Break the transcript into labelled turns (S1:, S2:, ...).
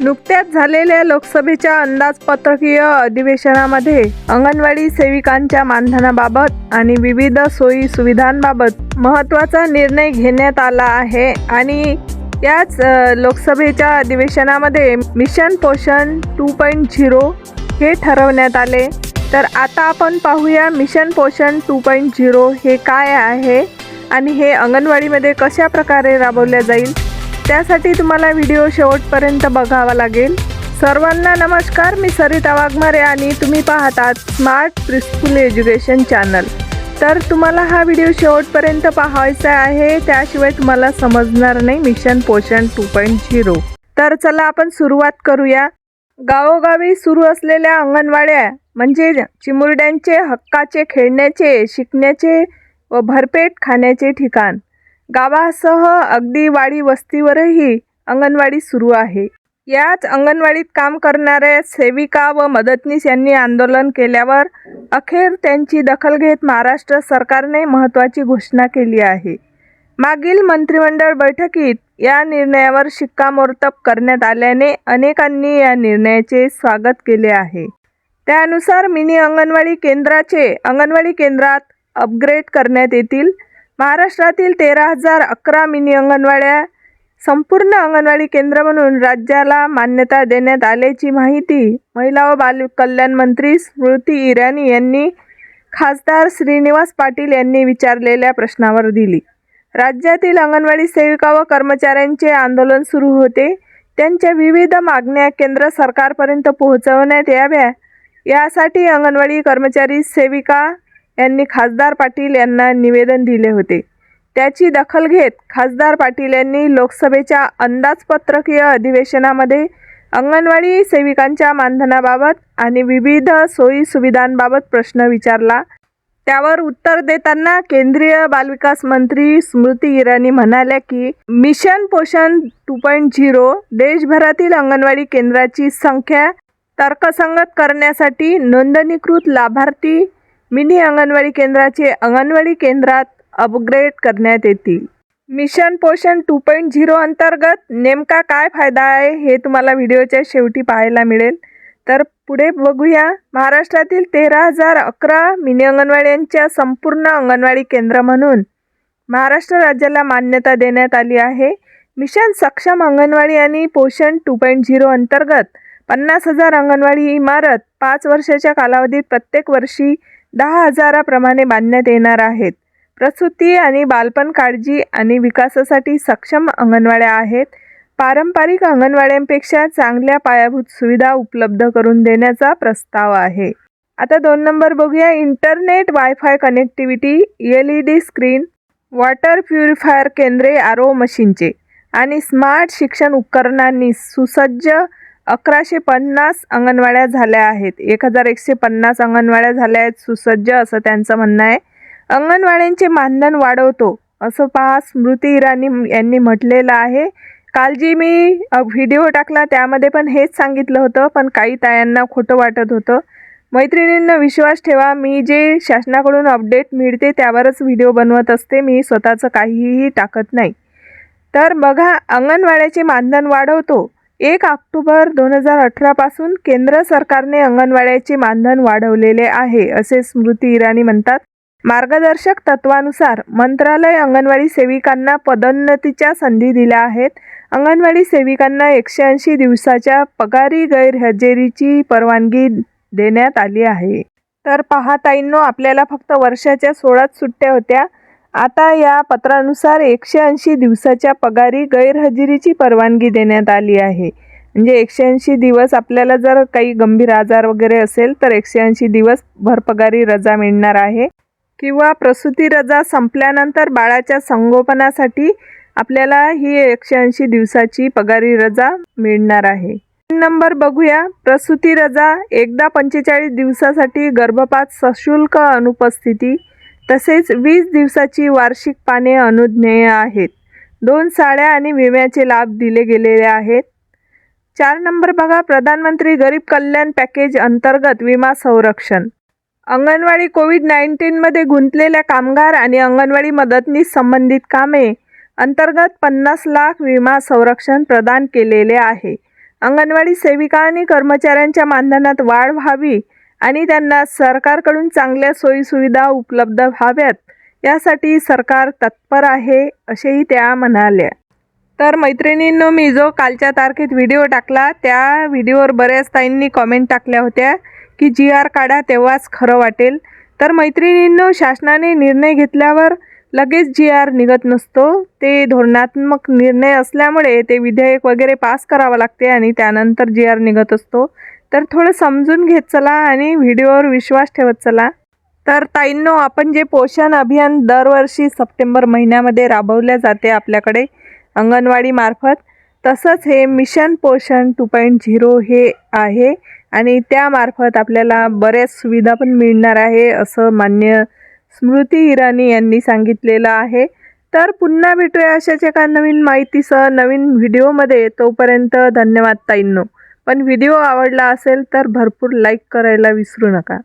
S1: नुकत्याच झालेल्या लोकसभेच्या अंदाजपत्रकीय अधिवेशनामध्ये अंगणवाडी सेविकांच्या मानधनाबाबत आणि विविध सोयी सुविधांबाबत महत्त्वाचा निर्णय घेण्यात आला आहे. आणि याच लोकसभेच्या अधिवेशनामध्ये मिशन पोषण टू पॉईंट झिरो हे ठरवण्यात आले. तर आता आपण पाहूया मिशन पोषण टू पॉईंट झिरो हे काय आहे आणि हे अंगणवाडीमध्ये कशा प्रकारे राबवल्या जाईल? त्यासाठी तुम्हाला व्हिडिओ शेवटपर्यंत बघावा लागेल. सर्वांना नमस्कार मी सरिता वाघमारे आणि तुम्ही पाहतात स्मार्ट प्रिस्कूल एज्युकेशन चॅनल तर तुम्हाला हा व्हिडिओ शेवटपर्यंत पाहायचा आहे त्याशिवाय तुम्हाला समजणार नाही मिशन पोषण टू पॉईंट झिरो तर चला आपण सुरुवात करूया. गावोगावी सुरू असलेल्या अंगणवाड्या म्हणजे चिमुरड्यांचे हक्काचे खेळण्याचे शिकण्याचे व भरपेट खाण्याचे ठिकाण. गावासह अगदी वाडी वस्तीवरही अंगणवाडी सुरू आहे. याच अंगणवाडीत काम करणाऱ्या सेविका व मदतनीस यांनी आंदोलन केल्यावर अखेर त्यांची दखल घेत महाराष्ट्र सरकारने महत्त्वाची घोषणा केली आहे. मागील मंत्रिमंडळ बैठकीत या निर्णयावर शिक्कामोर्तब करण्यात आल्याने अनेकांनी या निर्णयाचे स्वागत केले आहे. त्यानुसार मिनी अंगणवाडी केंद्राचे अंगणवाडी केंद्रात अपग्रेड करण्यात येतील. महाराष्ट्रातील तेरा हजार अकरा मिनी अंगणवाड्या संपूर्ण अंगणवाडी केंद्र म्हणून राज्याला मान्यता देण्यात आल्याची माहिती महिला व बाल कल्याण मंत्री स्मृती इराणी यांनी खासदार श्रीनिवास पाटील यांनी विचारलेल्या प्रश्नावर दिली. राज्यातील अंगणवाडी सेविका व कर्मचाऱ्यांचे आंदोलन सुरू होते. त्यांच्या विविध मागण्या केंद्र सरकारपर्यंत पोहोचवण्यात याव्या. यासाठी अंगणवाडी कर्मचारी सेविका यांनी खासदार पाटील यांना निवेदन दिले होते. त्याची दखल घेत खासदार पाटील यांनी लोकसभेच्या अंदाजपत्रकीय अधिवेशनामध्ये अंगणवाडी सेविकांच्या मानधनाबाबत आणि विविध सोयी सुविधांबाबत प्रश्न विचारला. त्यावर उत्तर देताना केंद्रीय बालविकास मंत्री स्मृती इराणी म्हणाल्या की मिशन पोषण टू पॉईंट झिरो देशभरातील अंगणवाडी केंद्राची संख्या तर्कसंगत करण्यासाठी नोंदणीकृत लाभार्थी मिनी अंगणवाडी केंद्राचे अंगणवाडी केंद्रात अपग्रेड करण्यात येतील. मिशन पोषण टू पॉईंट झिरो अंतर्गत नेमका काय फायदा आहे हे तुम्हाला व्हिडिओच्या शेवटी पाहायला मिळेल. तर पुढे बघूया. महाराष्ट्रातील तेरा हजार अकरा मिनी अंगणवाड्यांच्या संपूर्ण अंगणवाडी केंद्र म्हणून महाराष्ट्र राज्याला मान्यता देण्यात आली आहे. मिशन सक्षम अंगणवाडी आणि पोषण टू पॉईंट झिरो अंतर्गत पन्नास हजार अंगणवाडी इमारत पाच वर्षाच्या कालावधीत प्रत्येक वर्षी दहा हजाराप्रमाणे बांधण्यात येणार आहेत. प्रसूती आणि बालपण काळजी आणि विकासासाठी सक्षम अंगणवाड्या आहेत. पारंपरिक अंगणवाड्यांपेक्षा चांगल्या पायाभूत सुविधा उपलब्ध करून देण्याचा प्रस्ताव आहे. आता दोन नंबर बघूया. Internet wifi connectivity L E D screen water purifier केंद्रे आरो मशीनचे आणि स्मार्ट शिक्षण उपकरणांनी सुसज्ज अकराशे पन्नास अंगणवाड्या झाल्या आहेत. एक हजार एकशे पन्नास अंगणवाड्या झाल्या आहेत. सुसज्ज असं त्यांचं म्हणणं आहे. अंगणवाड्यांचे मानधन वाढवतो असं पहा स्मृती इराणी यांनी म्हटलेलं आहे. काल जी मी व्हिडिओ टाकला त्यामध्ये पण हेच सांगितलं होतं पण काही तायांना खोटं वाटत होतं. मैत्रिणींना विश्वास ठेवा मी जे शासनाकडून अपडेट मिळते त्यावरच व्हिडिओ बनवत असते मी स्वतःचं काहीही टाकत नाही. तर बघा अंगणवाड्याचे मानधन वाढवतो एक ऑक्टोबर दोन हजार अठरापासून केंद्र सरकारने अंगणवाड्याचे मानधन वाढवलेले आहे असे स्मृती इराणी म्हणतात. मार्गदर्शक तत्वानुसार मंत्रालय अंगणवाडी सेविकांना पदोन्नतीच्या संधी दिल्या आहेत. अंगणवाडी सेविकांना एकशे ऐंशी दिवसाच्या पगारी गैरहजेरीची परवानगी देण्यात आली आहे. तर पहाताईंनो आपल्याला फक्त वर्षाच्या सोळाच सुट्ट्या होत्या. आता या पत्रानुसार एकशे ऐंशी दिवसाच्या पगारी गैरहजेरीची परवानगी देण्यात आली आहे. म्हणजे एकशे ऐंशी दिवस आपल्याला जर काही गंभीर आजार वगैरे असेल तर एकशे ऐंशी दिवस भरपगारी रजा मिळणार आहे. किंवा प्रसूती रजा संपल्यानंतर बाळाच्या संगोपनासाठी आपल्याला ही एकशे ऐंशी दिवसाची पगारी रजा मिळणार आहे. तीन नंबर बघूया. प्रसूती रजा एकदा पंचेचाळीस दिवसासाठी गर्भपात सशुल्क अनुपस्थिती तसेच वीस दिवसाची वार्षिक पाने अनुज्ञेय आहेत. दोन साड्या आणि विम्याचे लाभ दिले गेलेले आहेत. चार नंबर बघा प्रधानमंत्री गरीब कल्याण पॅकेज अंतर्गत विमा संरक्षण. अंगणवाडी कोविड नाईन्टीनमध्ये गुंतलेल्या कामगार आणि अंगणवाडी मदतनीस संबंधित कामे अंतर्गत पन्नास लाख विमा संरक्षण प्रदान केलेले आहे. अंगणवाडी सेविका आणि कर्मचाऱ्यांच्या मानधनात वाढ व्हावी आणि त्यांना सरकारकडून चांगल्या सोयीसुविधा उपलब्ध व्हाव्यात यासाठी सरकार तत्पर आहे असेही त्या म्हणाल्या. तर मैत्रिणींनो मी जो कालच्या तारखेत व्हिडिओ टाकला त्या व्हिडिओवर बऱ्याच ताईंनी कॉमेंट टाकल्या होत्या की जी आर काढा तेव्हाच खरं वाटेल. तर मैत्रिणींनो शासनाने निर्णय घेतल्यावर लगेच जी आर निघत नसतो. ते धोरणात्मक निर्णय असल्यामुळे ते विधेयक वगैरे पास करावं लागते आणि त्यानंतर जी आर निघत असतो. तर थोडं समजून घेत चला आणि व्हिडिओवर विश्वास ठेवत चला. तर ताईंनो आपण जे पोषण अभियान दरवर्षी सप्टेंबर महिन्यामध्ये राबवल्या जाते आपल्याकडे अंगणवाडीमार्फत तसंच हे मिशन पोषण टू पॉईंट झिरो हे आहे आणि त्यामार्फत आपल्याला बऱ्याच सुविधा पण मिळणार आहे असं मान्य स्मृती इराणी यांनी सांगितलेलं आहे. तर पुन्हा भेटूया अशाच एका नवीन माहितीसह नवीन व्हिडिओमध्ये. तोपर्यंत धन्यवाद ताईंनो. पण व्हिडिओ आवडला असेल तर भरपूर लाईक करायला विसरू नका.